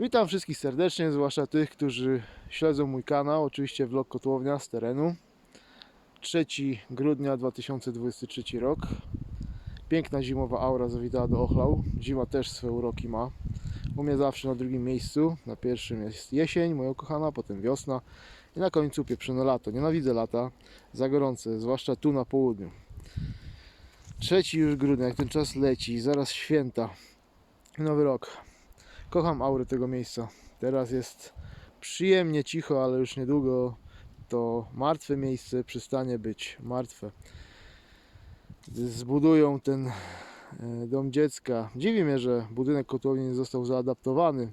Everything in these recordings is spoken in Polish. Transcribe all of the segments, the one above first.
Witam wszystkich serdecznie, zwłaszcza tych, którzy śledzą mój kanał, oczywiście vlog Kotłownia z terenu. 3 grudnia 2023 rok. Piękna zimowa aura zawitała do Ochlau. Zima też swoje uroki ma. U mnie zawsze na drugim miejscu. Na pierwszym jest jesień, moja kochana, potem wiosna i na końcu pieprzone lato. Nienawidzę lata, za gorące, zwłaszcza tu na południu. 3 już grudnia, jak ten czas leci, zaraz święta, nowy rok. Kocham aurę tego miejsca. Teraz jest przyjemnie cicho, ale już niedługo to martwe miejsce przestanie być martwe. Zbudują ten e, dom dziecka. Dziwi mnie, że budynek kotłowni nie został zaadaptowany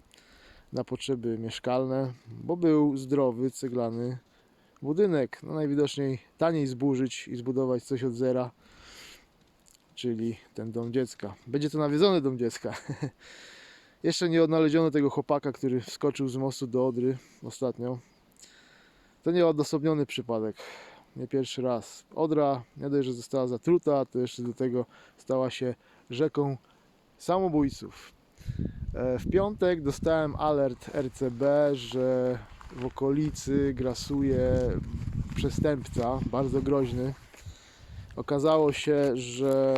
na potrzeby mieszkalne, bo był zdrowy, ceglany budynek. No najwidoczniej taniej zburzyć i zbudować coś od zera, czyli ten dom dziecka. Będzie to nawiedzony dom dziecka. Jeszcze nie odnaleziono tego chłopaka, który wskoczył z mostu do Odry ostatnio. To nie odosobniony przypadek. Nie pierwszy raz. Odra nie dość, że została zatruta, to jeszcze do tego stała się rzeką samobójców. E, W piątek dostałem alert RCB, że w okolicy grasuje przestępca, bardzo groźny. Okazało się, że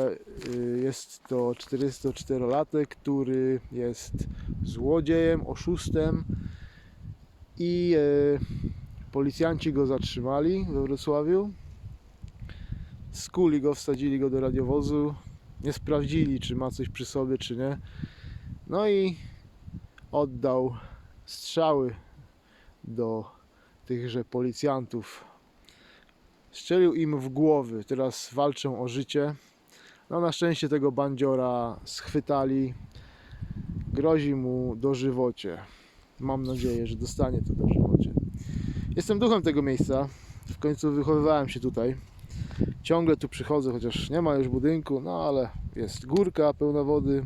y, jest to 44-latek, który jest złodziejem, oszustem i e, policjanci go zatrzymali we Wrocławiu. Skuli go, wsadzili go do radiowozu. Nie sprawdzili, czy ma coś przy sobie, czy nie. No i oddał strzały do tychże policjantów. Strzelił im w głowy. Teraz walczą o życie. No na szczęście tego bandziora schwytali. Grozi mu dożywocie. Mam nadzieję, że dostanie to dożywocie. Jestem duchem tego miejsca. W końcu wychowywałem się tutaj. Ciągle tu przychodzę, chociaż nie ma już budynku, no ale jest górka pełna wody.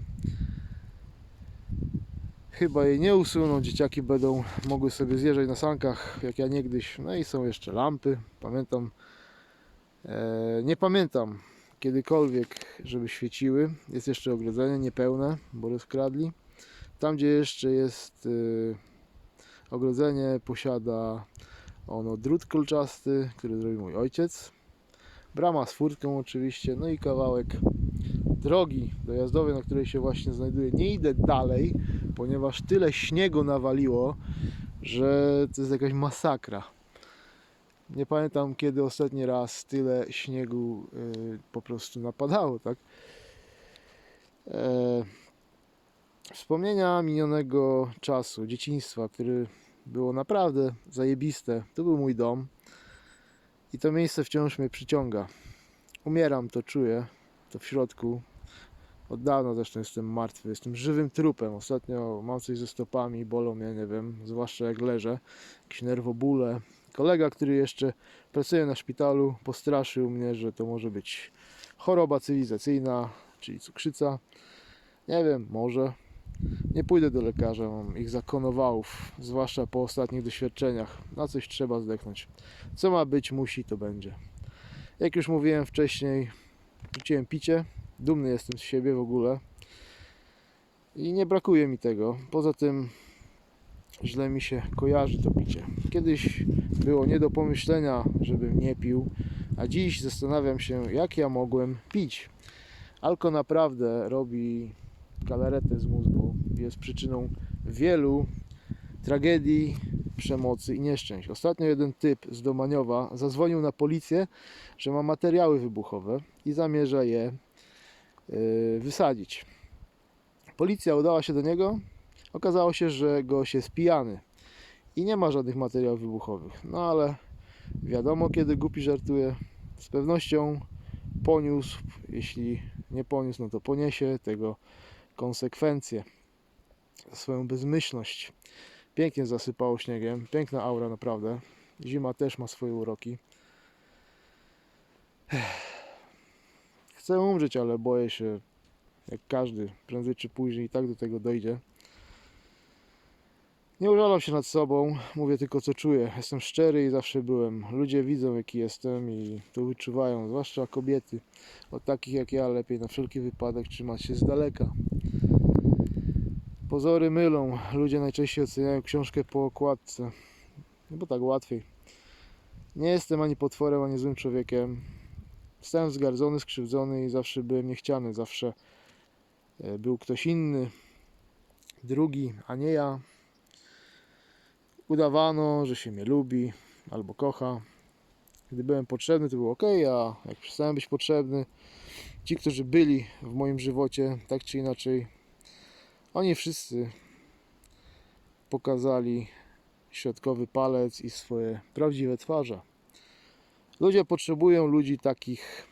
Chyba jej nie usuną, dzieciaki będą mogły sobie zjeżdżać na sankach, jak ja niegdyś. No i są jeszcze lampy. Pamiętam, e, nie pamiętam kiedykolwiek, żeby świeciły. Jest jeszcze ogrodzenie niepełne, bo rozkradli. Tam, gdzie jeszcze jest y, ogrodzenie, posiada ono drut kolczasty, który zrobił mój ojciec. Brama z furtką oczywiście, no i kawałek drogi dojazdowej, na której się właśnie znajduję. Nie idę dalej, ponieważ tyle śniegu nawaliło, że to jest jakaś masakra. Nie pamiętam kiedy ostatni raz tyle śniegu y, po prostu napadało, tak? E, Wspomnienia minionego czasu, dzieciństwa, który było naprawdę zajebiste. To był mój dom i to miejsce wciąż mnie przyciąga. Umieram, to czuję, to w środku. Od dawna zresztą jestem martwy, jestem żywym trupem. Ostatnio mam coś ze stopami, bolą mnie, nie wiem, zwłaszcza jak leżę, jakieś nerwobóle. Kolega, który jeszcze pracuje na szpitalu, postraszył mnie, że to może być choroba cywilizacyjna, czyli cukrzyca. Nie wiem, może. Nie pójdę do lekarza, mam ich zakonowałów, zwłaszcza po ostatnich doświadczeniach. Na coś trzeba zdechnąć. Co ma być, musi, to będzie. Jak już mówiłem wcześniej, rzuciłem picie. Dumny jestem z siebie w ogóle. I nie brakuje mi tego. Poza tym źle mi się kojarzy to picie. Kiedyś było nie do pomyślenia, żebym nie pił, a dziś zastanawiam się, jak ja mogłem pić. Alko naprawdę robi galaretę z mózgu. Jest przyczyną wielu tragedii, przemocy i nieszczęść. Ostatnio jeden typ z Domaniowa zadzwonił na policję, że ma materiały wybuchowe i zamierza je wysadzić. Policja udała się do niego. Okazało się, że gość jest pijany i nie ma żadnych materiałów wybuchowych. No ale wiadomo, kiedy głupi żartuje. Z pewnością poniósł, jeśli nie poniósł, no to poniesie tego konsekwencje swoją bezmyślność. Pięknie zasypało śniegiem, piękna aura naprawdę. Zima też ma swoje uroki. Chcę umrzeć, ale boję się, jak każdy, prędzej czy później i tak do tego dojdzie. Nie użalam się nad sobą, mówię tylko co czuję. Jestem szczery i zawsze byłem. Ludzie widzą jaki jestem i to wyczuwają, zwłaszcza kobiety. Od takich jak ja lepiej na wszelki wypadek trzymać się z daleka. Pozory mylą. Ludzie najczęściej oceniają książkę po okładce. No bo tak łatwiej. Nie jestem ani potworem, ani złym człowiekiem. Zostałem zgardzony, skrzywdzony i zawsze byłem niechciany. Zawsze e, był ktoś inny, drugi, a nie ja. Udawano, że się mnie lubi albo kocha. Gdy byłem potrzebny, to było ok, a jak przestałem być potrzebny, ci, którzy byli w moim żywocie, tak czy inaczej, oni wszyscy pokazali środkowy palec i swoje prawdziwe twarze. Ludzie potrzebują ludzi takich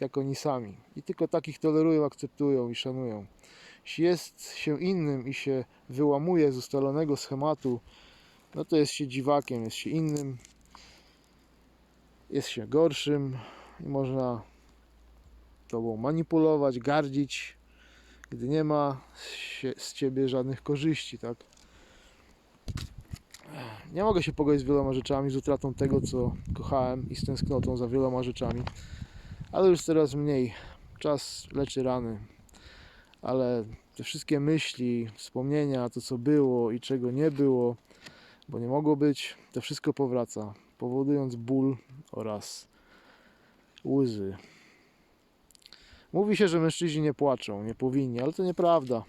jak oni sami i tylko takich tolerują, akceptują i szanują. Jeśli jest się innym i się wyłamuje z ustalonego schematu, no to jest się dziwakiem, jest się innym, jest się gorszym i można tobą manipulować, gardzić, gdy nie ma z ciebie żadnych korzyści, tak? Nie mogę się pogodzić z wieloma rzeczami, z utratą tego, co kochałem i z tęsknotą za wieloma rzeczami, ale już coraz mniej. Czas leczy rany, ale te wszystkie myśli, wspomnienia, to co było i czego nie było, bo nie mogło być, to wszystko powraca, powodując ból oraz łzy. Mówi się, że mężczyźni nie płaczą, nie powinni, ale to nieprawda.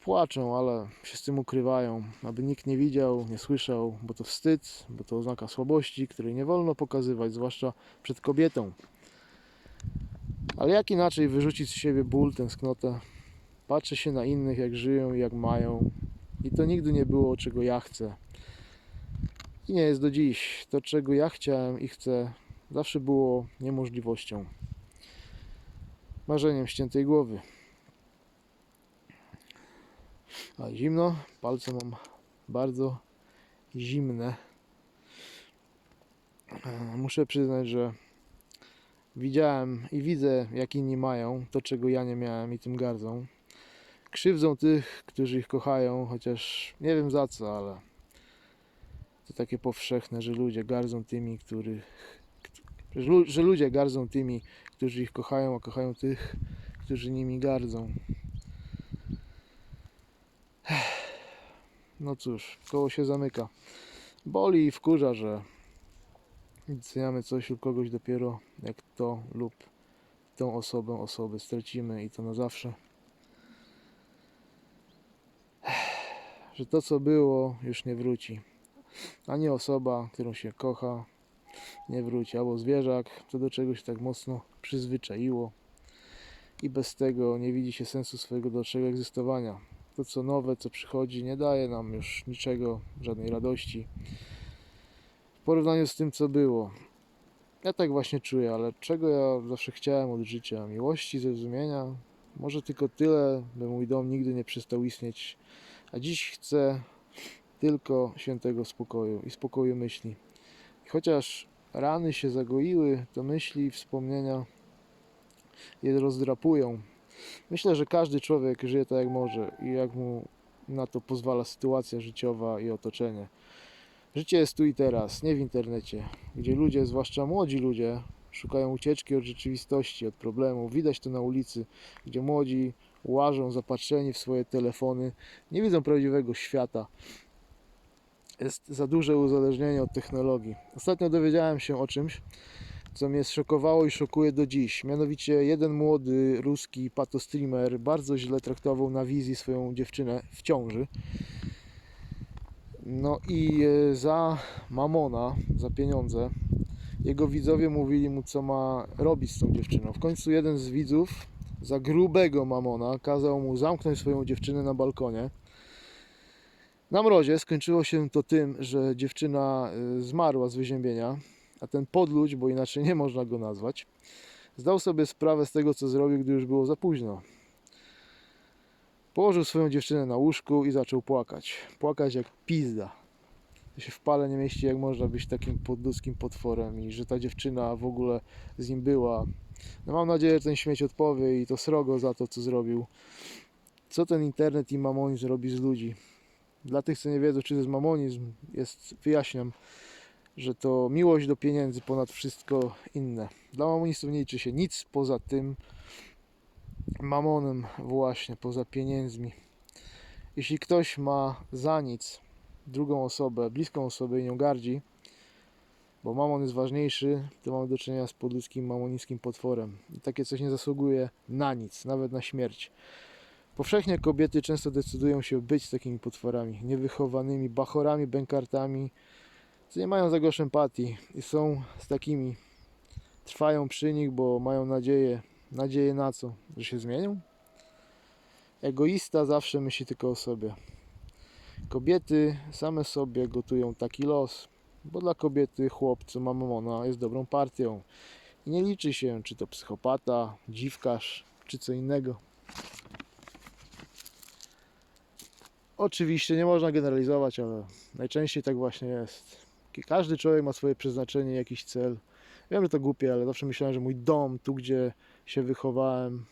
Płaczą, ale się z tym ukrywają, aby nikt nie widział, nie słyszał, bo to wstyd, bo to oznaka słabości, której nie wolno pokazywać, zwłaszcza przed kobietą. Ale jak inaczej wyrzucić z siebie ból, tęsknotę? Patrzę się na innych, jak żyją i jak mają, i to nigdy nie było, czego ja chcę. I nie jest do dziś. To, czego ja chciałem i chcę, zawsze było niemożliwością. Marzeniem ściętej głowy. A zimno, palce mam bardzo zimne. E, Muszę przyznać, że widziałem i widzę, jak inni mają to, czego ja nie miałem i tym gardzą. Krzywdzą tych, którzy ich kochają, chociaż nie wiem za co, ale to takie powszechne, że ludzie gardzą tymi, których. Że, lu- że ludzie gardzą tymi, którzy ich kochają, a kochają tych, którzy nimi gardzą. No cóż, koło się zamyka. Boli i wkurza, że doceniamy coś lub kogoś dopiero jak to lub tą osobę, osoby stracimy i to na zawsze. Że to co było już nie wróci. Ani osoba, którą się kocha, nie wróci, albo zwierzak, co do czegoś tak mocno przyzwyczaiło i bez tego nie widzi się sensu swojego dalszego egzystowania. To co nowe, co przychodzi, nie daje nam już niczego, żadnej radości w porównaniu z tym, co było. Ja tak właśnie czuję, ale czego ja zawsze chciałem od życia? Miłości, zrozumienia? Może tylko tyle, by mój dom nigdy nie przestał istnieć, a dziś chcę tylko świętego spokoju i spokoju myśli. I chociaż rany się zagoiły, to myśli i wspomnienia je rozdrapują. Myślę, że każdy człowiek żyje tak jak może i jak mu na to pozwala sytuacja życiowa i otoczenie. Życie jest tu i teraz, nie w internecie, gdzie ludzie, zwłaszcza młodzi ludzie, szukają ucieczki od rzeczywistości, od problemów. Widać to na ulicy, gdzie młodzi łażą zapatrzeni w swoje telefony, nie widzą prawdziwego świata. Jest za duże uzależnienie od technologii. Ostatnio dowiedziałem się o czymś, co mnie zszokowało i szokuje do dziś. Mianowicie jeden młody ruski patostreamer bardzo źle traktował na wizji swoją dziewczynę w ciąży. No i e, za mamona, za pieniądze, jego widzowie mówili mu, co ma robić z tą dziewczyną. W końcu jeden z widzów za grubego mamona kazał mu zamknąć swoją dziewczynę na balkonie. Na mrozie skończyło się to tym, że dziewczyna e, zmarła z wyziębienia, a ten podludź, bo inaczej nie można go nazwać, zdał sobie sprawę z tego, co zrobił, gdy już było za późno. Położył swoją dziewczynę na łóżku i zaczął płakać. Płakać jak pizda. To się w pale nie mieści, jak można być takim podludzkim potworem i że ta dziewczyna w ogóle z nim była. No mam nadzieję, że ten śmieć odpowie i to srogo za to, co zrobił. Co ten internet i mamonizm robi z ludzi? Dla tych, co nie wiedzą, czy to jest mamonizm, jest, wyjaśniam, że to miłość do pieniędzy ponad wszystko inne. Dla mamonistów nie liczy się nic poza tym mamonem właśnie, poza pieniędzmi. Jeśli ktoś ma za nic drugą osobę, bliską osobę i nią gardzi, bo mamon jest ważniejszy, to mamy do czynienia z podludzkim, mamonickim potworem. I takie coś nie zasługuje na nic, nawet na śmierć. Powszechnie kobiety często decydują się być takimi potworami, niewychowanymi bachorami, bękartami, co nie mają za empatii i są z takimi, trwają przy nich, bo mają nadzieję, nadzieję na co? Że się zmienią? Egoista zawsze myśli tylko o sobie. Kobiety same sobie gotują taki los, bo dla kobiety chłopcu mamona jest dobrą partią. I nie liczy się, czy to psychopata, dziwkarz, czy co innego. Oczywiście nie można generalizować, ale najczęściej tak właśnie jest. Każdy człowiek ma swoje przeznaczenie, jakiś cel. Wiem, że to głupie, ale zawsze myślałem, że mój dom, tu gdzie się wychowałem,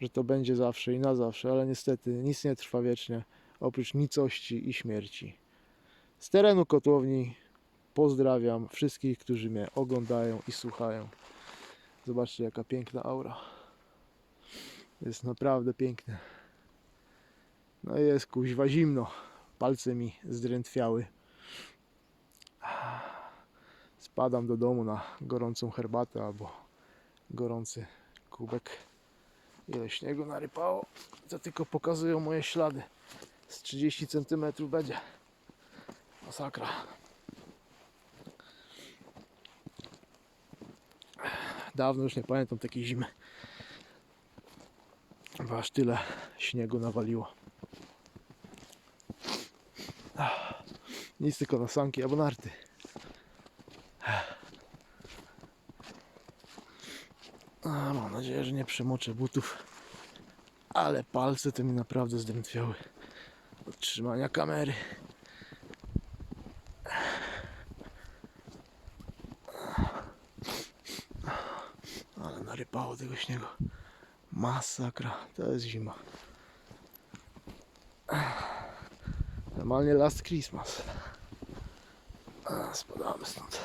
że to będzie zawsze i na zawsze, ale niestety nic nie trwa wiecznie, oprócz nicości i śmierci. Z terenu kotłowni pozdrawiam wszystkich, którzy mnie oglądają i słuchają. Zobaczcie, jaka piękna aura. Jest naprawdę piękne. No jest kuźwa zimno. Palce mi zdrętwiały. Spadam do domu na gorącą herbatę albo gorący kubek. Ile śniegu narypało, to tylko pokazują moje ślady. Z 30 cm będzie. Masakra. Dawno już nie pamiętam takiej zimy. Bo aż tyle śniegu nawaliło. Ach, Nic tylko na sanki albo narty. A, mam nadzieję, że nie przemoczę butów. Ale palce to mi naprawdę zdrętwiały od trzymania kamery. Ale narypało tego śniegu. Masakra, to jest zima. Normalnie last Christmas. Spadamy stąd.